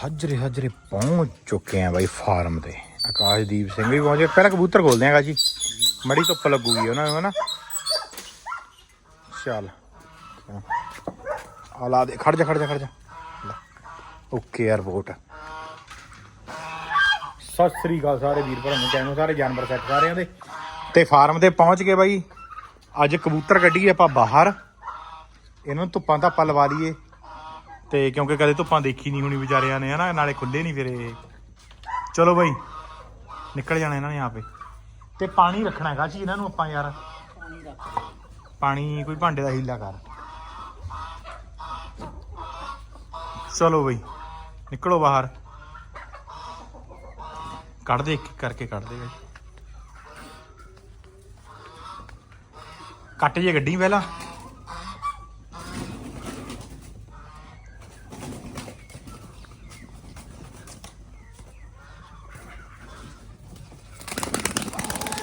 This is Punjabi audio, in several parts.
ਸਾਜਰੇ ਸਾਜਰੇ ਪਹੁੰਚ ਚੁੱਕੇ ਆ ਬਾਈ ਫਾਰਮ ਤੇ। ਆਕਾਸ਼ਦੀਪ ਸਿੰਘ ਵੀ ਪਹੁੰਚ ਗਏ। ਪਹਿਲਾਂ ਕਬੂਤਰ ਖੋਲਦੇ ਆਗਾ ਜੀ। ਮੜੀ ਧੁੱਪ ਲੱਗੂਗੀ ਉਹਨਾਂ ਨੂੰ, ਹਨਾ? ਚੱਲ। ਆ ਲਾ ਦੇ। ਖੜ ਜਾ ਖੜ ਜਾ ਖੜ ਜਾ। ਓਕੇ 에ਅਰਪੋਰਟ ਸਤਿ ਸ੍ਰੀ ਅਕਾਲ ਸਾਰੇ ਵੀਰ ਭਰਾ ਨੂੰ ਚੈਨਲ ਸਾਰੇ ਜਾਨਵਰ ਸੈੱਟ ਸਾਰਿਆਂ ਦੇ। ਤੇ ਫਾਰਮ ਤੇ ਪਹੁੰਚ ਗਏ ਬਾਈ। ਅੱਜ ਕਬੂਤਰ ਕੱਢੀਏ ਆਪਾਂ ਬਾਹਰ। ਇਹਨਾਂ ਨੂੰ ਧੁੱਪਾਂ ਧਾਪਾਂ ਲਵਾ ਲਈਏ। ਤੇ ਕਿਉਂਕਿ ਕਦੇ ਧੁੱਪਾਂ ਦੇਖੀ ਨਹੀਂ ਹੋਣੀ ਵਿਚਾਰਿਆਂ ਨੇ, ਹਨਾ? ਨਾਲੇ ਖੁੱਲੇ ਨਹੀਂ ਫਿਰੇ ਚਲੋ ਬਾਈ, ਨਿਕਲ ਜਾਣਾ ਇਹਨਾਂ ਨੇ ਆਪੇ ਤੇ ਪਾਣੀ ਰੱਖਣਾ ਹੈਗਾ ਜੀ ਇਹਨਾਂ ਨੂੰ ਆਪਾਂ ਯਾਰ। ਪਾਣੀ ਕੋਈ ਭਾਂਡੇ ਦਾ ਹੀਲਾ ਕਰ। ਚਲੋ ਬਈ, ਨਿਕਲੋ ਬਾਹਰ। ਕੱਢ ਦੇ ਇੱਕ ਕਰਕੇ ਕੱਢ ਦੇ ਬਈ ਕੱਟ ਜੇ ਗੱਡੀ ਪਹਿਲਾਂ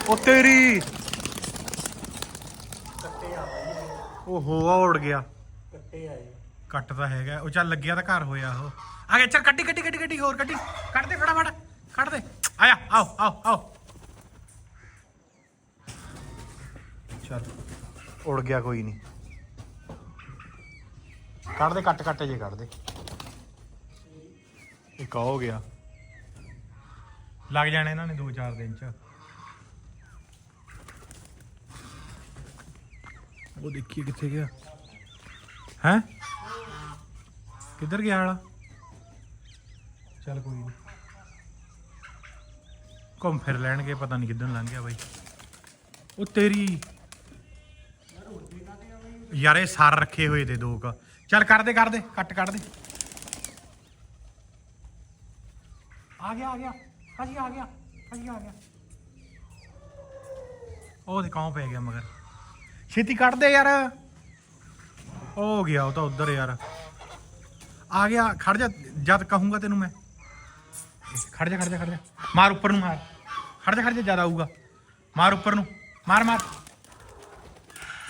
ਉਹ ਤੇਰੀ ਓਹੋ ਆ ਉੜ ਗਿਆ। ਕੱਟੇ ਆਏ। ਕੱਟ ਤਾਂ ਹੈਗਾ। ਉਹ ਚੱਲ ਲੱਗਿਆ ਤਾਂ ਘਰ ਹੋਇਆ ਉਹ। ਆ ਗਿਆ ਚੱਲ ਕੱਢੀ ਕੱਢੀ ਕੱਢੀ ਕੱਢੀ ਹੋਰ ਕੱਢੀ ਕੱਢ ਦੇ ਫਟਾਫਟ ਕੱਢ ਦੇ। ਆਇਆ ਆਓ ਆਓ ਆਓ। ਚੱਲ ਉੜ ਗਿਆ ਕੋਈ ਨਹੀਂ। ਕੱਢ ਦੇ ਕੱਟ ਕੱਟ ਜੇ ਕੱਢ ਦੇ। ਇੱਕ ਆ ਹੋ ਗਿਆ। ਲੱਗ ਜਾਣੇ ਇਹਨਾਂ ਨੇ 2-4 ਦਿਨ ਚ। ਉਹ ਦੇਖੀਏ ਕਿੱਥੇ ਗਿਆ। ਹੈ? ਕਿੱਧਰ ਗਿਆ ਵਾਲਾ ਚੱਲ ਕੋਈ ਨਹੀਂ ਘੁੰਮ ਫਿਰ ਲੈਣਗੇ, ਪਤਾ ਨਹੀਂ ਕਿੱਧਰ ਲੰਘ ਗਿਆ ਬਾਈ। ਉਹ ਤੇਰੀ ਯਾਰ ਇਹ ਸਰ ਰੱਖੇ ਹੋਏ ਤੇ ਦੋ ਕ। ਚੱਲ ਕਰ ਦੇ ਕਰ ਦੇ, ਕੱਟ ਕੱਢ ਦੇ। ਆ ਗਿਆ ਆ ਗਿਆ। ਹਾਜੀ, ਆ ਗਿਆ, ਹਾਜੀ, ਆ ਗਿਆ। ਉਹ ਤੇ ਕੌਂ ਪੈ ਗਿਆ ਮਗਰ। ਛੇਤੀ ਕੱਢ ਦੇ ਯਾਰ। ਉਹ ਹੋ ਗਿਆ ਉਹ ਤਾਂ ਉਧਰ ਯਾਰ। ਆ ਗਿਆ, ਖੜ ਜਾ, ਜਦ ਕਹੂੰਗਾ ਤੈਨੂੰ ਮੈਂ। ਖੜ ਜਾ ਖੜ ਜਾ ਖੜ ਜਾ। ਮਾਰ ਉੱਪਰ ਨੂੰ ਮਾਰ। ਖੜ ਜਾ ਖੜ ਜਾ ਜ਼ਿਆਦਾ ਆਊਗਾ। ਮਾਰ ਉੱਪਰ ਨੂੰ। ਮਾਰ ਮਾਰ।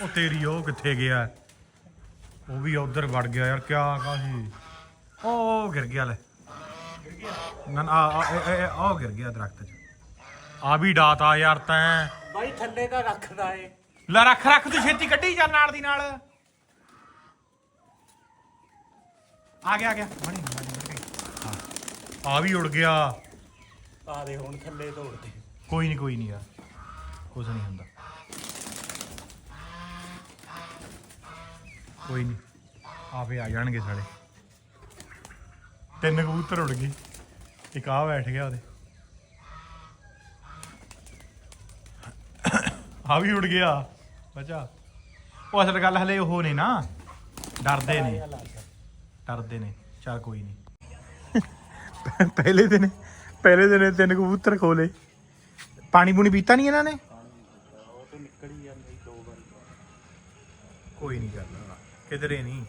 ਉਹ ਤੇਰੀ ਉਹ ਕਿੱਥੇ ਗਿਆ? ਉਹ ਵੀ ਉਧਰ ਵੜ ਗਿਆ ਯਾਰ, ਕਿਆ ਕਾਹੀ ਉਹ ਗਿਰ ਗਿਆ, ਲੈ। ਨਾ ਆ ਆ- ਉਹ ਗਿਰ ਗਿਆ ਦਰਖਤ 'ਚ। ਆ ਵੀ ਡਾਤਾ ਯਾਰ ਤੈਂ। ਬਾਈ, ਥੱਲੇ ਤਾਂ ਰੱਖਦਾ ਏ। ਲੈ ਰੱਖ ਰੱਖ ਤੂੰ ਛੇਤੀ ਕੱਢੀ ਜਾ ਨਾਲ ਦੀ ਨਾਲ। ਆ ਗਿਆ ਆ ਗਿਆ। ਬਣੀ ਆ ਵੀ ਉੜ ਗਿਆ। ਆ ਦੇ ਹੁਣ ਥੱਲੇ ਤੋੜਦੇ ਕੋਈ ਨਹੀਂ ਕੋਈ ਨਹੀਂ ਯਾਰ। ਕੁਝ ਨਹੀਂ ਹੁੰਦਾ। ਕੋਈ ਨਹੀਂ ਆਪੇ ਆ ਜਾਣਗੇ ਸਾਲੇ। ਤਿੰਨ ਕਬੂਤਰ ਉੜ ਗਏ। ਇੱਕ ਆ ਬੈਠ ਗਿਆ ਉਹਦੇ। ਆ ਵੀ ਉੜ ਗਿਆ। ਬੱਚਾ ਉਹ ਅਸਲ ਗੱਲ ਹਲੇ ਉਹ ਨੇ ਨਾ। ਡਰਦੇ ਨੇ। ਡਰਦੇ ਨੇ। ਚਲ ਕੋਈ ਨਹੀਂ। ਪਹਿਲੇ ਦਿਨ ਪਹਿਲੇ ਦਿਨ ਤਿੰਨ ਕਬੂਤਰ ਖੋਲੇ। ਪਾਣੀ ਪੂਣੀ ਪੀਤਾ ਨਹੀਂ ਇਹਨਾਂ ਨੇ? ਉਹ ਤੇ ਨਿਕਲ ਹੀ ਜਾਂਦਾ ਦੋ ਵਾਰੀ ਕੋਈ ਨਹੀਂ ਕਰਦਾ ਕਿਧਰੇ ਨਹੀਂ।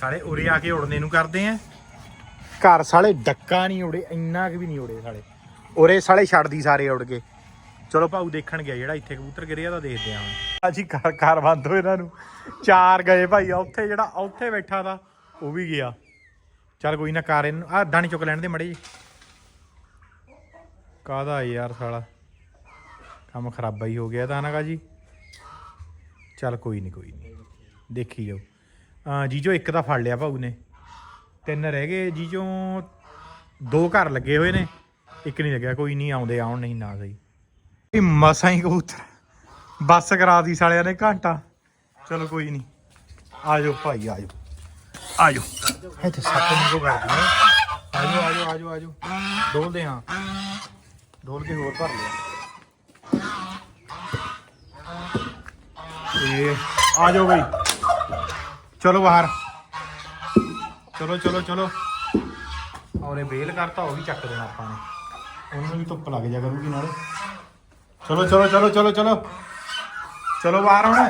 ਸਾਲੇ ਉਰੇ ਆ ਕੇ ਉੜਨੇ ਨੂੰ ਕਰਦੇ ਆ। ਘਰ ਸਾਲੇ ਡੱਕਾ ਨਹੀਂ ਉੜੇ ਇੰਨਾ ਕਿ ਵੀ ਨਹੀਂ ਉੜੇ ਸਾਲੇ। ਉਰੇ ਸਾਲੇ ਛੱਡਦੀ ਸਾਰੇ ਉੜ ਗਏ ਚਲੋ ਭਾਊ ਦੇਖਣ ਗਿਆ ਜਿਹੜਾ ਇੱਥੇ ਕਬੂਤਰ ਗਿਰਿਆ ਤਾਂ ਦੇਖਦੇ ਆਂ ਅਸੀਂ ਘਰ ਘਰ ਬੰਦ ਹੋ ਇਹਨਾਂ ਨੂੰ। ਚਾਰ ਗਏ ਭਾਈ ਉੱਥੇ ਜਿਹੜਾ ਉੱਥੇ ਬੈਠਾ ਦਾ ਉਹ ਵੀ ਗਿਆ। ਚੱਲ ਕੋਈ ਨਾ ਕਾਰ ਇਹਨੂੰ ਆ ਦਾਣੀ ਚੁੱਕ ਲੈਣ ਦੇ ਮੜੇ ਜੀ ਕਾਹਦਾ ਯਾਰ ਸਾਲਾ? ਕੰਮ ਖਰਾਬਾ ਹੀ ਹੋ ਗਿਆ ਤਾਂ ਨਾ ਕਾ ਜੀ ਚੱਲ ਕੋਈ ਨਹੀਂ ਕੋਈ ਨਹੀਂ ਦੇਖੀ ਜਾਓ। ਅਹ ਜੀਜੋ ਇੱਕ ਤਾਂ ਫੜ ਲਿਆ ਭਾਊ ਨੇ। ਤਿੰਨ ਰਹਿ ਗਏ। ਜੀਜੋ ਦੋ ਘਰ ਲੱਗੇ ਹੋਏ ਨੇ। ਇੱਕ ਨਹੀਂ ਲੱਗਿਆ, ਕੋਈ ਨਹੀਂ ਆਉਂਦੇ ਆਉਣ, ਨਹੀਂ ਨਾ ਸਹੀ। ਇਹ ਮਸਾਂ ਹੀ ਕਬੂਤਰ ਬੱਸ ਕਰਾ ਦੀ ਸਾਲਿਆਂ ਨੇ ਘੰਟਾ। ਚਲੋ ਕੋਈ ਨਹੀਂ। ਆਜੋ ਭਾਈ, ਆਜੋ। ਆਜੋ। ਇੱਥੇ ਸੱਤ ਨੂੰ ਕੋ ਕਰਦੀ ਹੈ ਆਜੋ ਆਜੋ ਆਜੋ ਆਜੋ। ਡੋਲਦੇ ਹਾਂ। ਡੋਲ ਕੇ ਹੋਰ ਭਰ ਲਿਆ। ਇਹ ਆ ਜਾਓ ਬਈ। ਚਲੋ ਬਾਹਰ। ਚਲੋ ਚਲੋ ਚਲੋ। ਔਰੇ ਬੇਲ ਕਰਤਾ, ਉਹ ਵੀ ਚੱਕ ਦੇਣਾ ਆਪਾਂ ਨੇ। ਉਹਨੂੰ ਵੀ ਧੁੱਪ ਲੱਗ ਜਾ ਕਰੂਗੀ ਨਾਲੇ। ਚਲੋ ਚਲੋ ਚਲੋ ਚਲੋ ਚਲੋ। ਚਲੋ ਬਾਹਰ ਹੁਣ।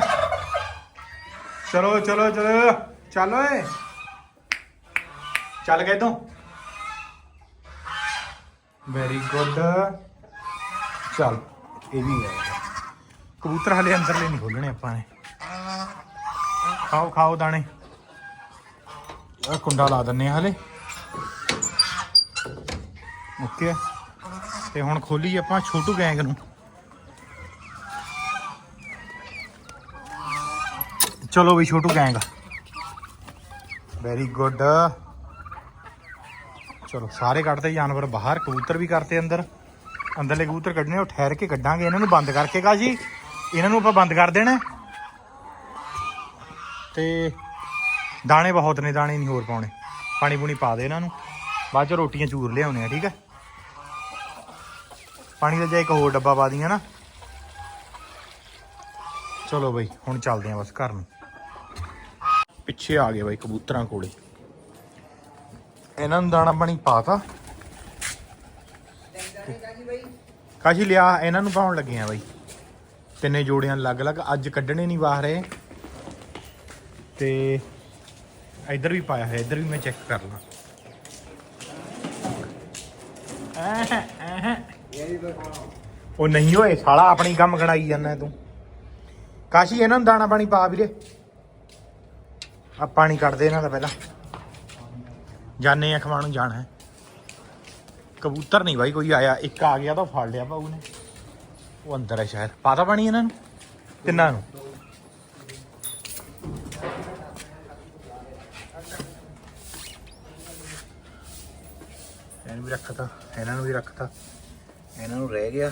ਚਲੋ ਚਲੋ ਚਲੋ। ਚੱਲ ਓਏ। ਚੱਲ ਗਏ ਤੂੰ ਵੈਰੀ ਗੁੱਡ ਚੱਲ, ਇਹ ਵੀ ਹੈ। ਕਬੂਤਰ ਹਲੇ ਅੰਦਰਲੇ ਨਹੀਂ ਖੋਲਣੇ ਆਪਾਂ ਨੇ। ਖਾਓ ਖਾਓ ਦਾਣੇ। ਆ ਕੁੰਡਾ ਲਾ ਦਿੰਨੇ ਆ ਹਲੇ। ਓਕੇ। ਤੇ ਹੁਣ ਖੋਲੀ ਆਪਾਂ ਛੋਟੂ ਗੈਂਗ ਨੂੰ। ਚਲੋ ਵੀ ਛੋਟੂ ਗੈਂਗ ਵੈਰੀ ਗੁੱਡ ਚਲੋ, ਸਾਰੇ ਕੱਢਦੇ ਜਾਨਵਰ ਬਾਹਰ, ਕਬੂਤਰ ਵੀ ਕਰਤੇ ਅੰਦਰ। ਅੰਦਰਲੇ ਕਬੂਤਰ ਕੱਢਣੇ, ਉਹ ਠਹਿਰ ਕੇ ਕੱਢਾਂਗੇ। ਇਹਨਾਂ ਨੂੰ ਬੰਦ ਕਰਕੇ ਕਾ ਜੀ ਇਹਨਾਂ ਨੂੰ ਆਪਾਂ ਬੰਦ ਕਰ ਦੇਣਾ। ਤੇ ਦਾਣੇ ਬਹੁਤ ਨੇ, ਦਾਣੇ ਨਹੀਂ ਹੋਰ ਪਾਉਣੇ। ਪਾਣੀ ਪੂਣੀ ਪਾ ਦੇ ਇਹਨਾਂ ਨੂੰ। ਬਾਅਦ ਚ ਰੋਟੀਆਂ ਚੂਰ ਲਿਆਉਣੇ ਆ, ਠੀਕ ਹੈ ਪਾਣੀ ਦਾ ਜਾ ਇੱਕ ਹੋਰ ਡੱਬਾ ਪਾ ਦੀਆਂ ਨਾ। ਚਲੋ ਬਈ, ਹੁਣ ਚੱਲਦੇ ਆਂ ਬਸ ਘਰ ਨੂੰ। ਪਿੱਛੇ ਆ ਗਏ ਬਾਈ ਕਬੂਤਰਾਂ ਕੋਲੇ। ਇਹਨਾਂ ਨੂੰ ਦਾਣਾ ਪਾਣੀ ਪਾਤਾ। ਕਾਸ਼ੀ ਲਿਆ, ਇਹਨਾਂ ਨੂੰ ਪਾਉਣ ਲੱਗੇ ਆ ਬਈ। ਤਿੰਨੇ ਜੋੜਿਆਂ ਅਲੱਗ-ਅਲੱਗ, ਅੱਜ ਕੱਢਣੇ ਨਹੀਂ ਬਾਹਰ ਇਹ। ਤੇ ਇੱਧਰ ਵੀ ਪਾਇਆ ਹੋਇਆ, ਇੱਧਰ ਵੀ ਮੈਂ ਚੈੱਕ ਕਰ ਲਾਂ। ਉਹ ਨਹੀਂ ਓਏ, ਸਾਲਾ ਆਪਣੀ ਕੰਮ ਗਣਾਈ ਜਾਂਦਾ ਤੂੰ। ਕਾਸ਼ੀ, ਇਹਨਾਂ ਨੂੰ ਦਾਣਾ ਪਾਣੀ ਪਾ ਵੀਰੇ। ਆ ਪਾਣੀ ਕੱਢਦੇ ਇਹਨਾਂ ਦਾ ਪਹਿਲਾਂ। ਜਾਣੇ ਆ ਖਵਾਣ ਨੂੰ ਜਾਣਾ ਕਬੂਤਰ ਨਹੀਂ ਬਾਈ, ਕੋਈ ਆਇਆ, ਇੱਕ ਆ ਗਿਆ ਤਾਂ ਫੜ ਲਿਆ ਭਾਊ ਨੇ। ਉਹ ਅੰਦਰ ਹੈ ਸ਼ਾਇਦ। ਪਾਤਾ ਪਾਣੀ ਇਹਨਾਂ ਨੂੰ? ਤਿੰਨਾਂ ਨੂੰ? ਇਹਨੂੰ ਵੀ ਰੱਖਤਾ, ਇਹਨਾਂ ਨੂੰ ਵੀ ਰੱਖਤਾ। ਇਹਨਾਂ ਨੂੰ ਰਹਿ ਗਿਆ।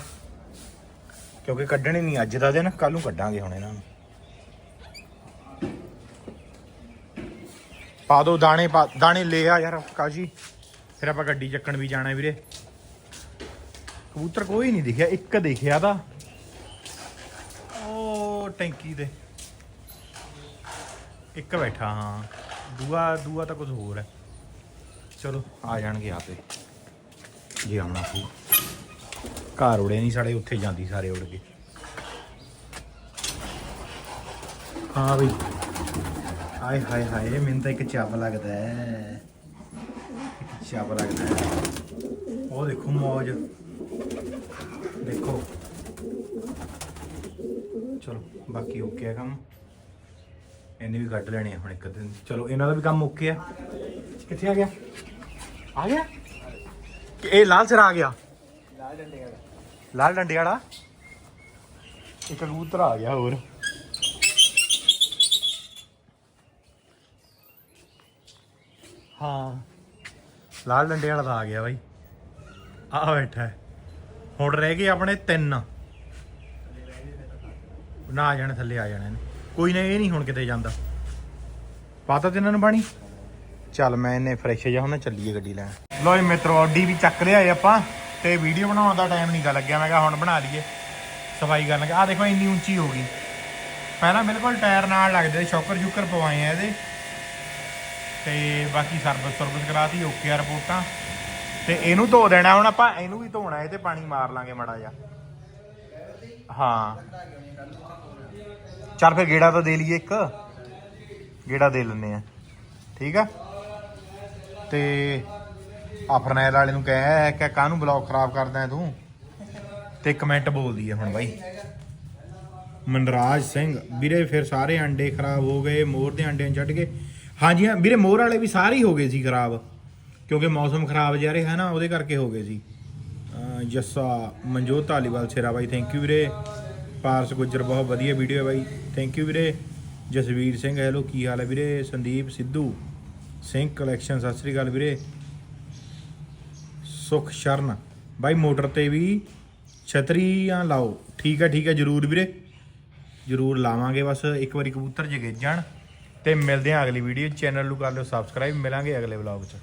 ਕਿਉਂਕਿ ਕੱਢਣੇ ਨਹੀਂ ਅੱਜ ਦਾ ਦਿਨ ਕੱਲ ਨੂੰ ਕੱਢਾਂਗੇ ਹੁਣ ਇਹਨਾਂ ਨੂੰ। ਪਾ ਦੋ, ਦਾਣੇ ਪਾ, ਦਾਣੇ ਲੈ ਆ ਯਾਰ ਕਾਜੀ। ਫਿਰ ਆਪਾਂ ਗੱਡੀ ਚੱਕਣ ਵੀ ਜਾਣਾ ਵੀਰੇ। ਕਬੂਤਰ ਕੋਈ ਨਹੀਂ ਦਿਖਿਆ, ਇੱਕ ਦਿਖਿਆ ਤਾਂ। ਉਹ ਟੈਂਕੀ ਤੇ। ਇੱਕ ਬੈਠਾ, ਹਾਂ। ਦੂਆ ਦੂਆ ਤਾਂ ਕੁਝ ਹੋਰ ਹੈ। ਚਲੋ, ਆ ਜਾਣਗੇ ਆਪੇ। ਜੇ ਆਉਣਾ ਸੀ। ਘਰ ਉੜੇ ਨਹੀਂ ਸਾਡੇ ਉੱਥੇ ਜਾਂਦੀ ਸਾਰੇ ਉੜ ਕੇ। ਹਾਂ ਬਈ। ਹਾਏ ਹਾਏ ਹਾਏ ਮੈਨੂੰ ਤਾਂ ਇੱਕ ਚੱਬ ਲੱਗਦਾ ਹੈ। ਇੱਕ ਲੱਗਦਾ ਹੈ। ਉਹ ਦੇਖੋ ਮੌਜ। ਦੇਖੋ। ਚਲੋ ਬਾਕੀ ਓਕੇ ਆ ਕੰਮ। ਇਹਨੇ ਵੀ ਕੱਢ ਲੈਣੇ ਹੁਣ ਇੱਕ ਦਿਨ। ਚਲੋ ਇਹਨਾਂ ਦਾ ਵੀ ਕੰਮ ਓਕੇ ਆ। ਕਿੱਥੇ ਆ ਗਿਆ? ਆ ਗਿਆ? ਕਿ ਇਹ ਲਾਲ ਸਰ ਆ ਗਿਆ? ਲਾਲ ਡੰਡੇ ਵਾਲਾ। ਲਾਲ ਡੰਡੇ ਵਾਲਾ? ਇੱਕ ਕਬੂਤਰ ਆ ਗਿਆ ਹੋਰ। ਹਾਂ। ਲਾਲ ਡੰਡੇ ਵਾਲਾ ਤਾਂ ਆ ਗਿਆ ਬਾਈ। ਆ ਬੈਠਾ ਹੈ। ਹੁਣ ਰਹਿ ਗਏ ਆਪਣੇ ਤਿੰਨ। ਨਾ ਆ ਜਾਣੇ, ਥੱਲੇ ਆ ਜਾਣੇ ਨੇ। ਕੋਈ ਨਾ, ਇਹ ਨਹੀਂ ਹੁਣ ਕਿਤੇ ਜਾਂਦਾ। ਪਾਤਾ ਤਿੰਨਾਂ ਨੂੰ ਪਾਣੀ। ਚੱਲ ਮੈਂ ਇਹਨੇ ਫਰੈਸ਼ ਜਿਹਾ ਹੁਣ ਚੱਲੀਏ ਗੱਡੀ ਲੈਣ। ਲੋ ਜੀ ਮਿੱਤਰੋ, ਆਡੀ ਵੀ ਚੱਕ ਲਿਆਏ ਆਪਾਂ। ਤੇ ਵੀਡੀਓ ਬਣਾਉਣ ਦਾ ਟਾਈਮ ਨਹੀਂ ਗਾ ਲੱਗਿਆ। ਮੈਂ ਕਿਹਾ ਹੁਣ ਬਣਾ ਲਈਏ। ਸਫ਼ਾਈ ਕਰਨ ਲੱਗਾ। ਆ ਦੇਖੋ, ਇੰਨੀ ਉੱਚੀ ਹੋ ਗਈ। ਪਹਿਲਾਂ ਬਿਲਕੁਲ ਟਾਇਰ ਨਾਲ ਲੱਗਦੇ ਸ਼ੌਕਰ ਸ਼ੁਕਰ ਪਵਾਏ ਆ ਇਹਦੇ। ਤੇ ਬਾਕੀ ਸਰਵਿਸ ਸਰਵਿਸ ਕਰਾਤੀ ਓਕੇ ਆ ਰਿਪੋਰਟਾਂ। ਤੇ ਇਹਨੂੰ ਧੋ ਦੇਣਾ, ਹੁਣ ਆਪਾਂ ਇਹਨੂੰ ਵੀ ਧੋਣਾ, ਇਹ ਤੇ ਪਾਣੀ ਮਾਰ ਲਾਂਗੇ ਮੜਾ ਜਾ ਹਾਂ। ਚੱਲ ਫਿਰ ਗੇੜਾ ਤਾਂ ਦੇ ਲਈਏ ਇੱਕ। ਗੇੜਾ ਦੇ ਲੈਨੇ ਆ। ਠੀਕ ਆ? ਤੇ ਆ ਫਰਨੈਲ ਵਾਲੇ ਨੂੰ ਕਹਿ ਕਿ ਕਾਹਨੂੰ ਬਲੌਗ ਖਰਾਬ ਕਰਦਾ ਤੂੰ? ਤੇ ਕਮੈਂਟ ਬੋਲਦੀ ਹੈ ਹੁਣ ਬਾਈ। ਮਨਰਾਜ ਸਿੰਘ, ਵੀਰੇ ਫਿਰ ਸਾਰੇ ਅੰਡੇ ਖਰਾਬ ਹੋ ਗਏ, ਮੋਰ ਦੇ ਅੰਡਿਆਂ ਚੜ ਗਏ ਹਾਂਜੀ, ਹਾਂ, ਵੀਰੇ, ਮੋਰ ਵਾਲੇ ਵੀ ਸਾਰੇ ਹੀ ਹੋ ਗਏ ਸੀ ਖਰਾਬ, ਕਿਉਂਕਿ ਮੌਸਮ ਖਰਾਬ ਜਾ ਰਿਹਾ ਹੈ ਨਾ, ਉਹਦੇ ਕਰਕੇ ਹੋ ਗਏ ਸੀ। ਜੱਸਾ ਮਨਜੋਤ ਧਾਲੀਵਾਲ ਸੇਰਾ ਬਾਈ ਥੈਂਕ ਯੂ ਵੀਰੇ। ਪਾਰਸ ਗੁੱਜਰ, ਬਹੁਤ ਵਧੀਆ ਵੀਡੀਓ ਹੈ ਬਾਈ। ਥੈਂਕ ਯੂ ਵੀਰੇ। ਜਸਵੀਰ ਸਿੰਘ ਹੈਲੋ ਕੀ ਹਾਲ ਹੈ ਵੀਰੇ? ਸੰਦੀਪ, ਸਿੱਧੂ, ਸਿੰਘ ਕਲੈਕਸ਼ਨ ਸਤਿ ਸ੍ਰੀ ਅਕਾਲ ਵੀਰੇ। ਸੁਖ ਸ਼ਰਨ, ਬਾਈ, ਮੋਟਰ ਤੇ ਵੀ ਛਤਰੀਆਂ ਲਾਓ। ਠੀਕ ਹੈ ਠੀਕ ਹੈ, ਜਰੂਰ ਵੀਰੇ। ਜਰੂਰ ਲਾਵਾਂਗੇ ਬਸ, ਇੱਕ ਵਾਰੀ ਕਬੂਤਰ ਜਗੇ ਜਾਣ। ਤੇ ਮਿਲਦੇ ਹਾਂ ਅਗਲੀ ਵੀਡੀਓ ਚੈਨਲ ਨੂੰ ਕਰ ਲਿਓ ਸਬਸਕ੍ਰਾਈਬ ਮਿਲਾਂਗੇ ਅਗਲੇ ਵਲੌਗ 'ਚ।